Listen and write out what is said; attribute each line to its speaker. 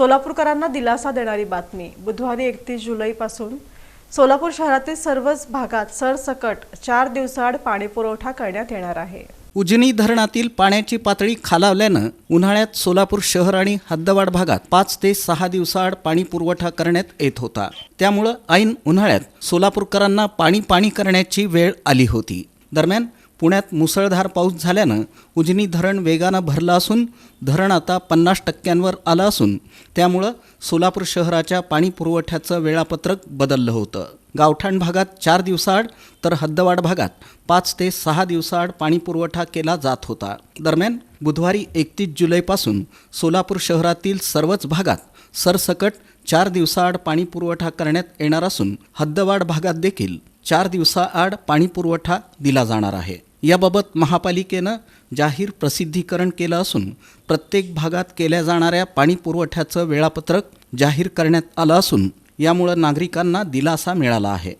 Speaker 1: सोलापूरकरांना दिलासा देणारी बातमी. बुधवारी एकतीस जुलैपासून सोलापूर शहरातील सर्वच भागात सरसकट चार दिवसाआड पाणीपुरवठा करण्यात येणार आहे.
Speaker 2: उजनी धरणातील पाण्याची पातळी खालावल्यानं उन्हाळ्यात सोलापूर शहर आणि हद्दवाड भागात पाच ते सहा दिवसाआड पाणी पुरवठा करण्यात येत होता. त्यामुळं ऐन उन्हाळ्यात सोलापूरकरांना पाणी पाणी करण्याची वेळ आली होती. दरम्यान पुण्यात मुसळधार पाऊस झाल्यानं उजनी धरण वेगानं भरलं असून धरण आता पन्नास टक्क्यांवर आलं असून त्यामुळं सोलापूर शहराच्या पाणी पुरवठ्याचं वेळापत्रक बदललं होतं. गावठाण भागात चार दिवसाआड तर हद्दवाड भागात पाच ते सहा दिवसाआड पाणी पुरवठा केला जात होता. दरम्यान बुधवारी एकतीस जुलैपासून सोलापूर शहरातील सर्वच भागात सरसकट चार दिवसाआड पाणी पुरवठा करण्यात येणार असून हद्दवाड भागात देखील चार दिवसाआड पाणी पुरवठा दिला जाणार आहे. याबाबत महापालिकेनं जाहीर प्रसिद्धीकरण केलं असून प्रत्येक भागात केल्या जाणाऱ्या पाणी पुरवठ्याचं वेळापत्रक जाहीर करण्यात आलं असून यामुळं नागरिकांना दिलासा मिळाला आहे.